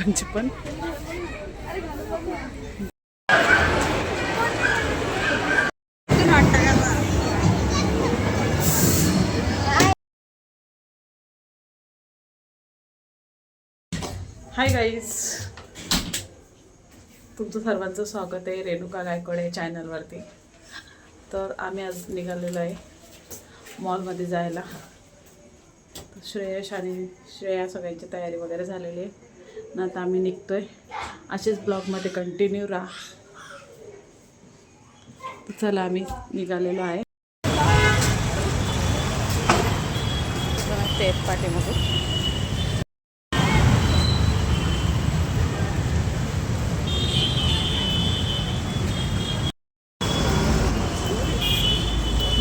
पप्पांची पण. Hi guys तुमचं सर्वांचं स्वागत आहे रेणुका गायकवाड या चॅनलवरती तर आम्ही आज निघालेलो आहे मॉलमध्ये जायला. श्रेयश आणि श्रेया सगळ्यांची तयारी वगैरे झालेली आहे. ना आता आम्ही निघतो आहे असेच ब्लॉगमध्ये कंटिन्यू राहा. चला आम्ही निघालेलो आहे. ते पाठीमागून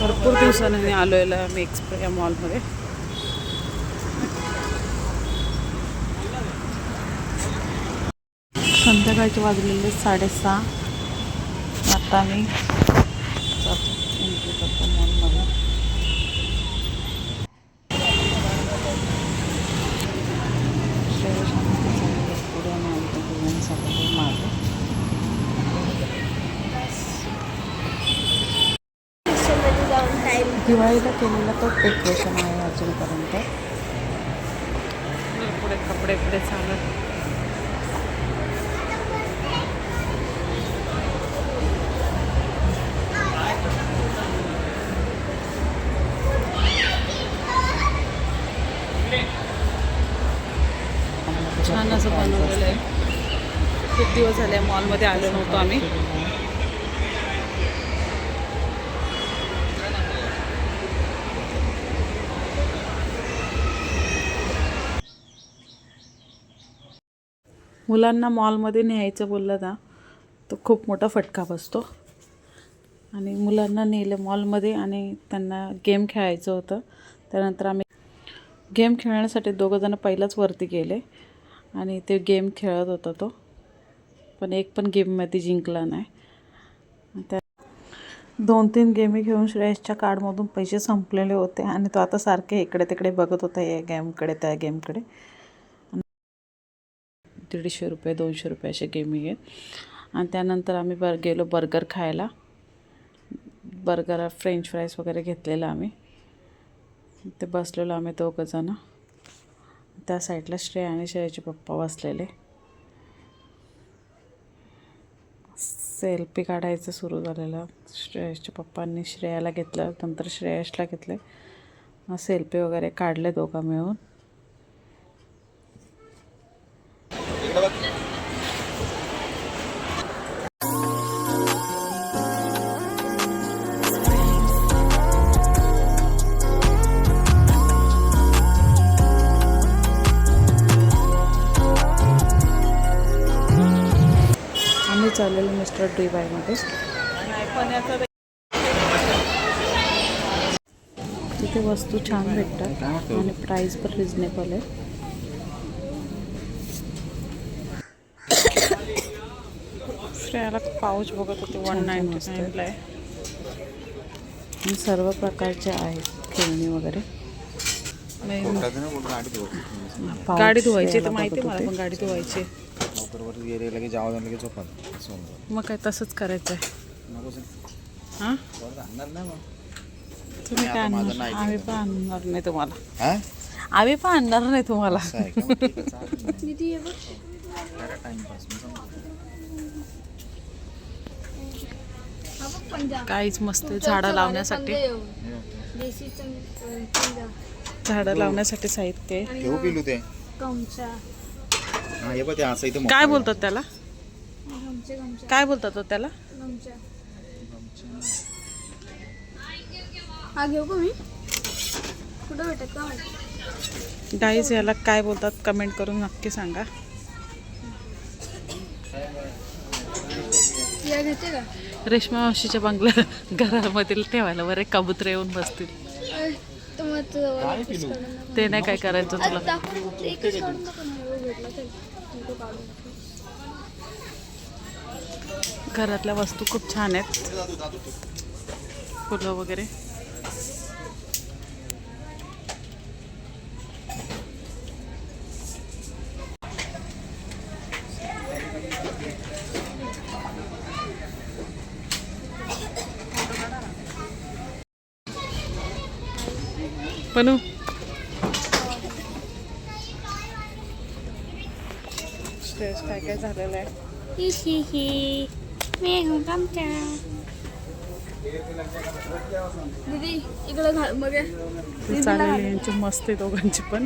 भरपूर दिवसांनी आलो आहे मी एक्सप्रे या मॉलमध्ये संध्याकाळचे वाजलेले साडेसहा. आता मी एंट्री करतो मॉलमध्ये पुढे मागे जाऊन दिवाळीला केलेला तो डेकोरेशन आहे अजूनपर्यंत. पुढे कपडे पुढे चालत. खूप दिवस झाले मॉलमध्ये आलो नव्हतो आम्ही. मुलांना मॉलमध्ये न्यायचं बोललं ना तर खूप मोठा फटका बसतो. आणि मुलांना नेलं मॉलमध्ये आणि त्यांना गेम खेळायचं होतं. त्यानंतर आम्ही गेम खेळण्यासाठी दोघंजणं पहिलाच वरती गेले आणि ते गेम खेळत होता तो. पण एक पण गेममध्ये जिंकला नाही. त्या दोन तीन गेमी घेऊन श्रेयसच्या कार्डमधून पैसे संपलेले होते आणि तो आता सारखे इकडे तिकडे बघत होता या गेमकडे त्या गेमकडे दीडशे रुपये दोनशे रुपये असे गेमी आहेत. आणि त्यानंतर आम्ही बर गेलो बर्गर खायला. बर्गर फ्रेंच फ्राईज वगैरे घेतलेलं आम्ही. ते बसलेलो आम्ही दोघंजणं त्या साईडला श्रेया आणि श्रेयाचे पप्पा बसलेले. सेल्फी काढायचं सुरू झालेलं. श्रेयसच्या पप्पांनी श्रेयाला घेतलं नंतर श्रेयसला घेतले सेल्फी वगैरे काढले दोघं मिळून. चाललेलो मिस्टर डी बायमध्ये तिथे वस्तू छान भेटतात आणि प्राईस पण रिजनेबल आहे. श्रेयाला पाऊच बघत होते वन नाईन्टी नाईनला आहे. सर्व प्रकारचे आहेत खेळणी वगैरे. गाडी धुवायची. तर तो माहिती आहे मला पण गाडी धुवायची लवकर गेले लगेच जावं लगेच होतं. मग काय तसंच करायचं आहे नको सर. हां? परत आणणार नाही मग. तुम्ही काय माझं आणणार? नाही आम्ही पण आणणार नाही तुम्हाला. हा? आम्ही पण आणणार नाही तुम्हाला. असं आहे का? मग ठीक आहे, चालेल. ना. दीदी बघ. करा टाइमपास मी सांगतो. हा बघ पंजा काहीच मस्त झाडं लावण्यासाठी. हे होतं. देशी पंजा झाडं लावण्यासाठी साहित्य आहे. आणि ठेवू पिलू ते. काय बोलतात त्याला? काय बोलतात त्याला? हा माहिती? गाईज याला काय बोलतात कमेंट करून नक्की सांगा. रेश्मा मावशीच्या बंगल्या घरामधील ठेवायला बरे कबुतरे येऊन बसतील. ते नाही काय करायचं तुला. घरातल्या वस्तू खूप छान आहेत. फुलं वगैरे. बनू स्ट्रेस काय काय झालेलं आहे दीदी इकडे घाल मग चालेल यांची मस्त आहे दोघांची पण.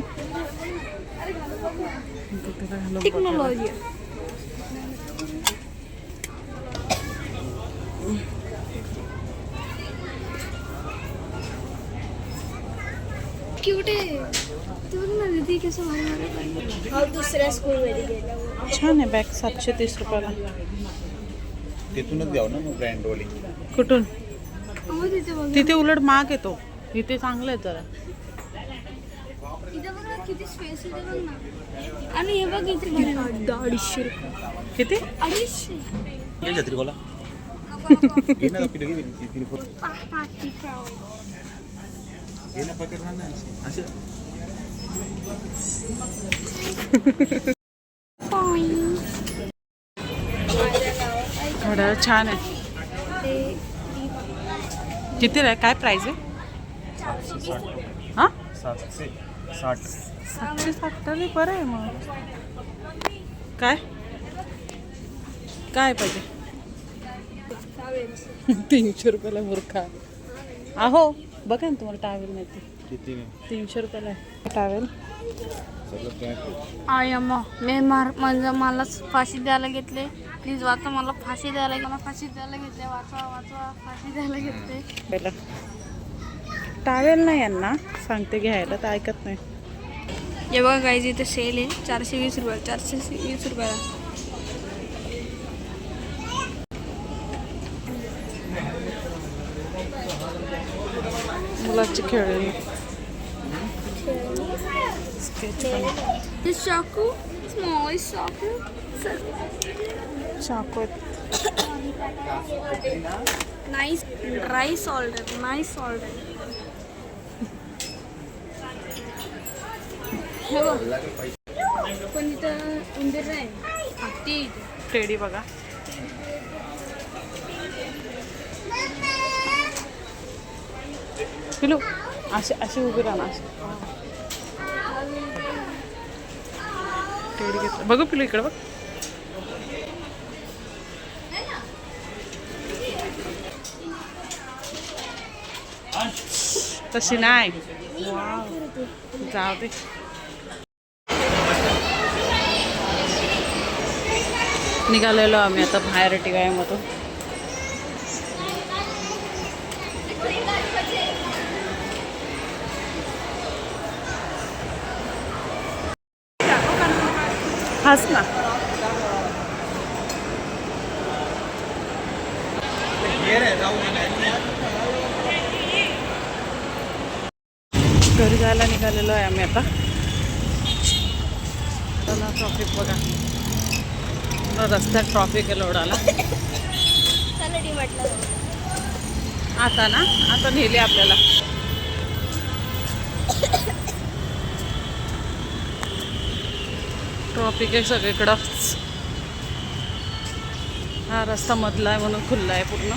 टेक्नॉलॉजी क्यूट आहे ते बघ ना दीदी कसं दुसऱ्या स्कूलमध्ये गेल्यावर छान आहे बॅग सातशे तीस रुपयाला. तिथूनच द्याव ना मग ब्रँड वाली कुठून तिथे उलट माग येतो इथे चांगलं आहे जरा. किती स्पेस आणि हे बघ इथे भारी अडीचशे रुपये. किती? अडीचशे. ये छत्री बोला असे. थोडं छान आहे. किती आहे काय प्राईज आहे? हां? सातशे साठ. सातशे साठ तरी बरं आहे मग. काय? काय पाहिजे? तीनशे रुपयाला मूर्खा. अहो बघा ना तुम्हाला टावेल नाही ते किती तीनशे रुपयाला आहे. टावेल आय अम्मा मी मार म्हणजे मला फाशी द्यायला घेतले. प्लीज वाचा मला फाशी द्यायला मला फाशी द्यायला घेतले. वाचवा वाचवा फाशी द्यायला घेतले. टावेल नाही यांना. सांगते घ्यायला तर ऐकत नाही. हे बघा गाईज इथे सेल आहे. चारशे वीस रुपये चारशे वीस रुपयाला. मुलाची खेळणी. स्केच चाकू स्मॉल चाकू चाकू आहेत nice dry salt nice salt हे बघ पण इथं उंदीर हत्ती. इथे टेडी बघा. पिलू असे असे उभी राहा ना असे टेडी घेतलं. बघू पिलू इकडे बघ. तशी नाही. जाऊ दे. निघालेलो आम्ही आता बाहेर टिवायमधून हाच ना. घरी जायला निघालेलो आहे आम्ही आता. चला ट्रॉफिक बघा. रस्त्यात ट्रॉफिक आहे लोडाला. आता ना आता नेले आपल्याला. ट्रॉफिक आहे सगळीकडंच हा रस्ता मधला आहे म्हणून खुल्ला आहे पूर्ण.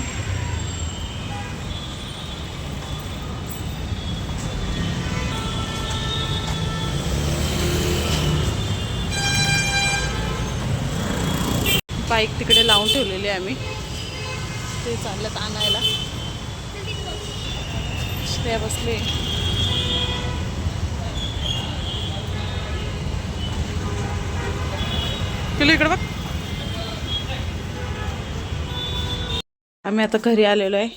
बाईक तिकडे लावून ठेवलेली आहे आम्ही. ते चाललं आणायला. श्रेया बसले. तुला इकडे बघ. आम्ही आता घरी आलेलो आहे.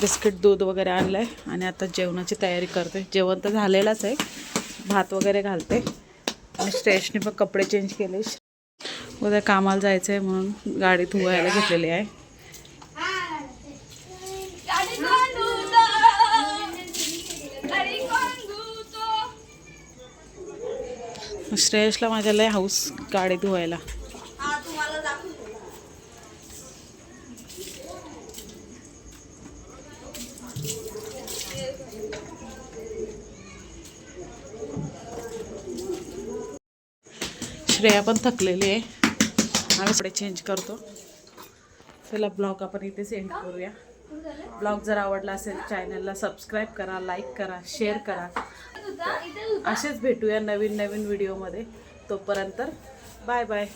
बिस्किट दूध वगैरे आणलं आहे आणि आता जेवणाची तयारी करते जेवण तर झालेलंच आहे. भात वगैरे घालते. आणि स्टेशने पण कपडे चेंज केले. उद्या कामाला जायचं आहे म्हणून गाडी धुवायला घेतलेली आहे. श्रेयसला माझ्या लय हाऊस गाडी धुवायला. श्रेया पण थकलेली आहे. आम्ही कपडे चेंज करतो. चला ब्लॉग आपण इथे सेंड करूया. ब्लॉग जर आवडला असेल चॅनलला सबस्क्राईब करा लाईक करा शेअर करा. असेच भेटूया नवीन नवीन व्हिडिओमध्ये तोपर्यंत बाय बाय